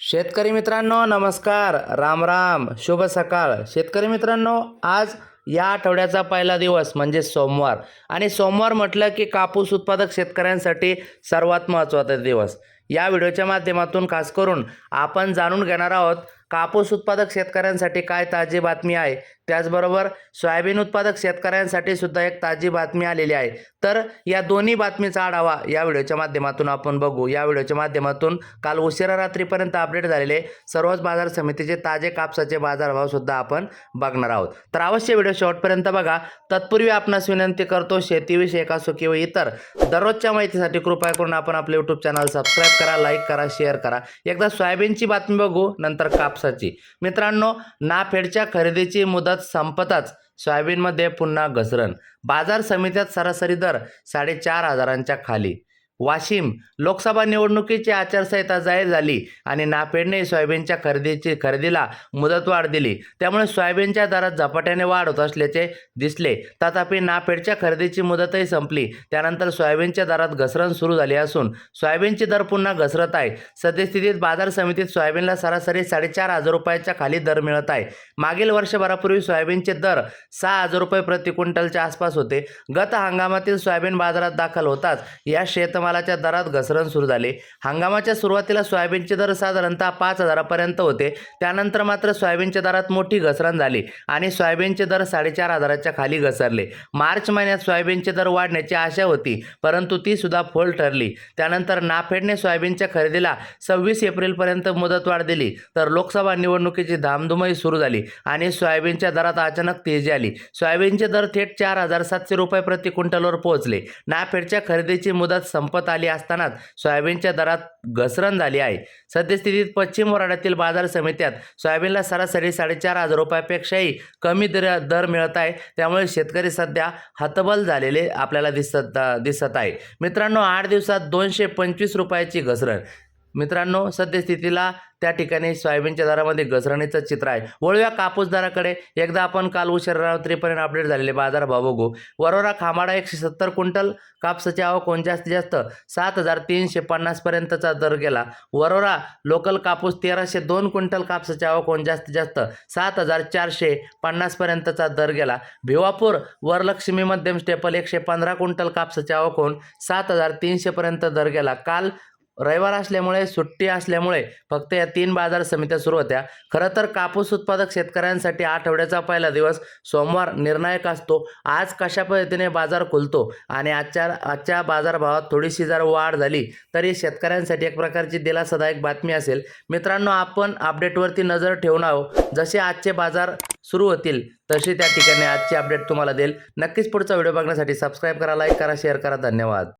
शेतकरी मित्रांनो नमस्कार. राम राम. शुभ सकाळ. शेतकरी मित्रांनो आज या आठवड्याचा पहिला दिवस म्हणजे सोमवार. आणि सोमवार म्हटलं की कापूस उत्पादक शेतकऱ्यांसाठी सर्वात महत्त्वाचा दिवस. या व्हिडिओच्या माध्यमातून खास करून आपण जाणून घेणार आहोत कापूस उत्पादक शेतकऱ्यांसाठी काय ताजी बातमी आहे? त्याचबरोबर सोयाबीन उत्पादक शेतकऱ्यांसाठी सुद्धा एक ताजी बातमी आलेली आहे. तर या दोन्ही बातमीचा आढावा या व्हिडिओच्या माध्यमातून आपण बघू. या व्हिडिओच्या माध्यमातून काल उशिरा रात्रीपर्यंत अपडेट झालेले सर्वच बाजार समितीचे ताजे कापसाचे बाजारभाव सुद्धा आपण बघणार आहोत. तर अवश्य व्हिडिओ शेवटपर्यंत बघा. तत्पूर्वी आपणास विनंती करतो शेतीविषयक असो किंवा इतर दररोजच्या माहितीसाठी कृपया करून आपण आपले यूट्यूब चॅनल सबस्क्राईब करा लाईक करा शेअर करा. एकदा सोयाबीनची बातमी बघू नंतर काप कापसाची. मित्रांनो नाफेडच्या खरेदीची मुदत संपताच सोयाबीनमध्ये पुन्हा घसरण. बाजार समित्यात सरासरी दर साडेचार हजारांच्या खाली. वाशिम लोकसभा निवडणुकीची आचारसंहिता जाहीर झाली आणि नाफेडने सोयाबीनच्या खरेदीची खरेदीला मुदतवाढ दिली. त्यामुळे सोयाबीनच्या दरात झपाट्याने वाढ होत असल्याचे दिसले. तथापि नाफेडच्या खरेदीची मुदतही संपली. त्यानंतर सोयाबीनच्या दरात घसरण सुरू झाली असून सोयाबीनचे दर पुन्हा घसरत आहे. सद्यस्थितीत बाजार समितीत सोयाबीनला सरासरी साडेचार हजार रुपयाच्या खाली दर मिळत आहे. मागील वर्षभरापूर्वी सोयाबीनचे दर सहा हजार रुपये प्रति क्विंटलच्या आसपास होते. गत हंगामातील सोयाबीन बाजारात दाखल होताच या शेतमालाच्या दरात घसरण सुरू झाली. हंगामाच्या सुरुवातीला सोयाबीनचे दर साधारणतः पाच हजारापर्यंत होते. त्यानंतर मात्र सोयाबीनच्या दरात मोठी घसरण झाली आणि सोयाबीनचे दर साडेचार हजाराच्या खाली घसरले. मार्च महिन्यात सोयाबीनचे दर वाढण्याची आशा होती परंतु ती सुद्धा फोल ठरली. त्यानंतर नाफेडने सोयाबीनच्या खरेदीला सव्वीस एप्रिलपर्यंत मुदतवाढ दिली तर लोकसभा निवडणुकीची धामधूमही सुरू झाली आणि सोयाबीनच्या दरात अचानक तेजी आली. सोयाबीनचे दर थेट चार हजार सातशे रुपये प्रति क्विंटलवर पोहोचले. नाफेडच्या खरेदीची मुदत संप संपत आली असतानाच सोयाबीनच्या दरात घसरण झाली आहे. सद्यस्थितीत पश्चिम वराड्यातील बाजार समित्यात सोयाबीनला सरासरी साडेचार हजार रुपयापेक्षाही कमी दर दर मिळत आहे. त्यामुळे शेतकरी सध्या हतबल झालेले आपल्याला दिसत दिसत आहे. मित्रांनो आठ दिवसात दोनशे पंचवीस रुपयाची घसरण. मित्रांनो सद्यस्थितीला त्या ठिकाणी सोयाबीनच्या दरामध्ये घसरणीचं चित्र आहे. वळूया कापूस दराकडे. एकदा आपण काल उशिरात्रीपर्यंत अपडेट झालेले बाजार भाव बघू. वरोरा खामाडा एकशे सत्तर क्विंटल कापसाची आवक कोण जास्तीत जास्त सात हजार तीनशे पन्नासपर्यंतचा दर गेला. वरोरा लोकल कापूस तेराशे दोन क्विंटल कापसाची आवक कोण जास्तीत जास्त सात हजार चारशे पन्नासपर्यंतचा दर गेला. भिवापूर वरलक्ष्मी मध्यम स्टेपल एकशे पंधरा क्विंटल कापसाची आवक होऊन सात हजार तीनशेपर्यंत दर गेला. काल रविवार असल्यामुळे सुट्टी असल्यामुळे फक्त या तीन बाजार समित्या सुरू होत्या. खरं तर कापूस उत्पादक शेतकऱ्यांसाठी आठवड्याचा पहिला दिवस सोमवार निर्णायक असतो. आज कशा पद्धतीने बाजार खुलतो आणि आजच्या आजच्या बाजारभावात थोडीशी जर वाढ झाली तरी शेतकऱ्यांसाठी एक प्रकारची दिलासादायक बातमी असेल. मित्रांनो आपण अपडेटवरती नजर ठेवून आहोत. जसे आजचे बाजार सुरू होतील तशी त्या ठिकाणी आजची अपडेट तुम्हाला देईल. नक्कीच पुढचा व्हिडिओ बघण्यासाठी सबस्क्राईब करा लाईक करा शेअर करा. धन्यवाद.